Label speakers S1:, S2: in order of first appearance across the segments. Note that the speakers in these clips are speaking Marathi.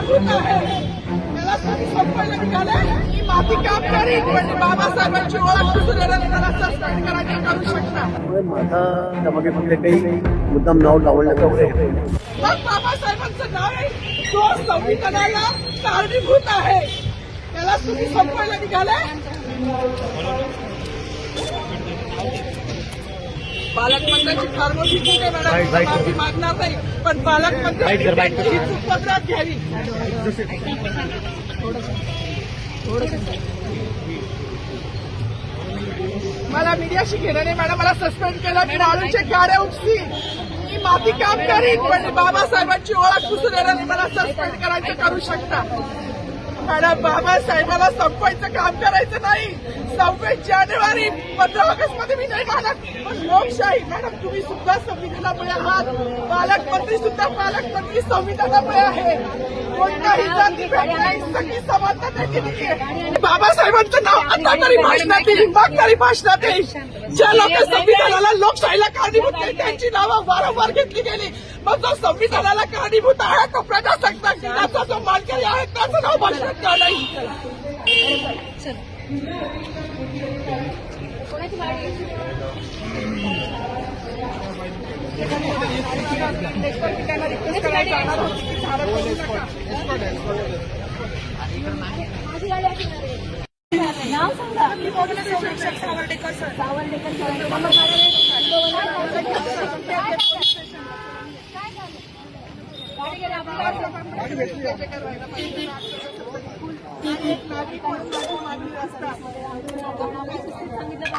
S1: कारणीभूत आहे त्याला. तुम्ही संपवायला निघाले की माती काम करीन म्हणजे बाबासाहेबांची ओळख दिसून येणार त्याला सस्पेंड करायचं करू शकता.
S2: त्यामुळे माझा त्यामागे कुठले काही मुद्दाम नाव लावण्याचा नाही.
S1: मग बाबासाहेबांचं नाव आहे जो संविधानाला कारणीभूत आहे. त्याला तुम्ही संपवायला निघाले पालकमंत्र्यांची फार मोठी चूक आहे मॅडम. माफी मागणार नाही पण पालकमंत्र्यांची हीच उपद्रव घ्यावी. मला मीडियाशी घेणं नाही मॅडम. मला सस्पेंड केलं मी वाळूचे गाड्या उपसी मी माती काम करीन म्हणजे बाबासाहेबांची ओळख पुसून येणार नाही. मला सस्पेंड करायचं करू शकता. मॅडम बाबासाहेबाला संपवायचं काम करायचं नाही. सव्वीस जानेवारी पंधरा ऑगस्टमध्ये मी नाही मानत पण लोकशाही मॅडम तुम्ही सुद्धा संविधानामुळे आहात. पालकमंत्री सुद्धा पालकमंत्री संविधानामुळे आहे. कोणताही जाती नाही सगळी समानता त्याची. बाबासाहेबांचं नाव आता तरी भाषणात येईल मग तरी भाषणात येईल ज्या लोक संविधानाला लोकशाहीला कारणीभूत नाही त्यांची नावं वारंवार घेतली गेली. मग जो संविधानाला कारणीभूत आहे तो प्रजासत्ताक दिनाचा जो मानकरी आहे त्याचं नाव भाषणात का नाही?
S3: नाव सांगा. सावर्डेकर गाडी गेली आपल्याला सांगितलं पाहिजे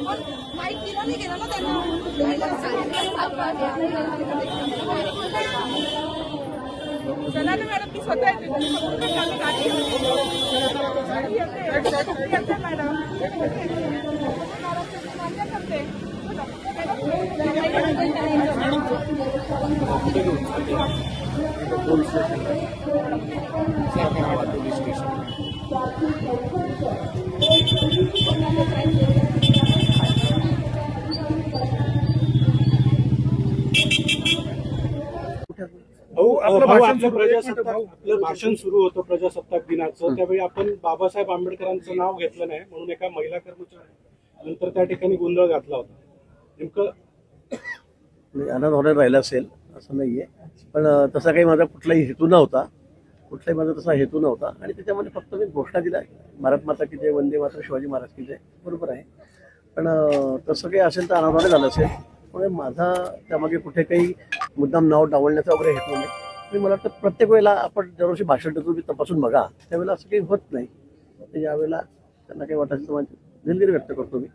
S4: होतं
S1: मॅडम
S4: त्यांना मानायचं होतं ना पण माईक दिलं नाही गेलं ना त्यांना
S1: चला ना मॅडम मी स्वतः येते तुम्ही फक्त खाली गाडी घेऊन गाडी येते. येते मॅडम माझ्या करते.
S2: पोलीस स्टेशन
S5: भाऊ आपलं भाषण प्रजासत्ताक आपलं भाषण सुरू होतं प्रजासत्ताक दिनाचं. त्यावेळी आपण बाबासाहेब आंबेडकरांचं नाव घेतलं नाही म्हणून एका महिला कर्मचारी नंतर त्या ठिकाणी गोंधळ घातला होता. नेमकं
S2: म्हणजे अनाथ होणार राहिला असेल असं नाहीये. पण तसा काही माझा कुठलाही हेतू नव्हता. कुठलाही माझा तसा हेतू नव्हता. आणि त्याच्यामध्ये फक्त मी घोषणा दिल्या. भारत माता की जय वंदे माता शिवाजी महाराज की जय. बरोबर आहे. पण तसं काही असेल तर अनाथाने झालं असेल. त्यामुळे माझा त्यामागे कुठे काही मुद्दाम नाव डावलण्याचा वगैरे हेतू नाही आणि मला वाटतं प्रत्येक वेळेला आपण दरवर्षी भाषण देतो तुम्ही तपासून बघा. त्यावेळेला असं काही होत नाही. म्हणजे यावेळेला त्यांना काही वाटायचं दिलगिरी व्यक्त करतो मी.